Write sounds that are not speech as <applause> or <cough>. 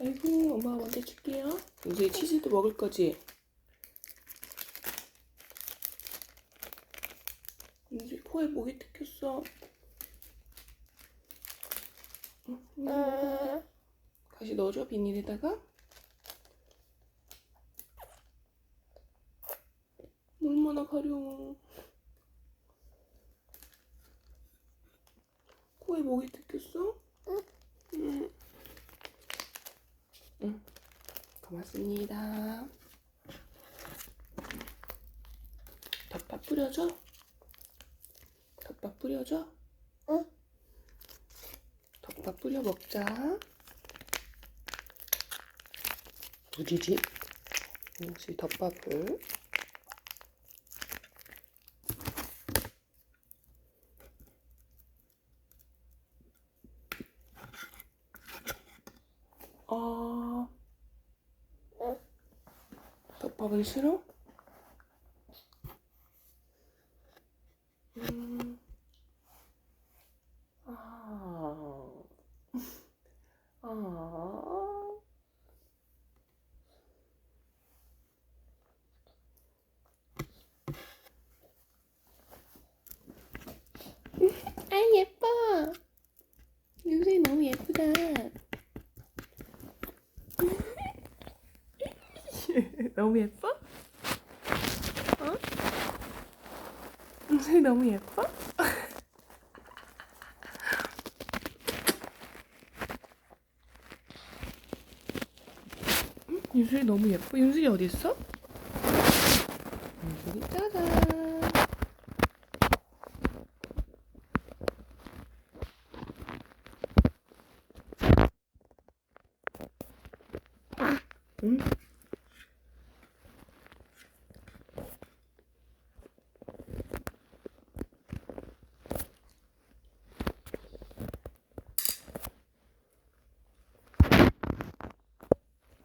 아이고 엄마가 먼저 줄게요. 이제 치즈도 먹을 거지? 이제 코에 목이 뜯겼어. 응, 응, 먹어봐. 다시 넣어줘 비닐에다가. 얼마나 가려워. 코에 목이 뜯겼어? 응. 응. 고맙습니다. 덮밥 뿌려줘? 덮밥 뿌려줘? 응. 덮밥 뿌려 먹자. 어디지? 역시 덮밥을. 아, 응. 덮밥은 싫어? 음, 아, 아, 아. 예뻐. 윤석이 너무 예쁘다. <laughs> 너무 예뻐? 어? <laughs> 너무 예뻐? <laughs> 응? 윤석이 너무 예뻐? 윤석이 어디 있어? 윤석이 짜잔. 응?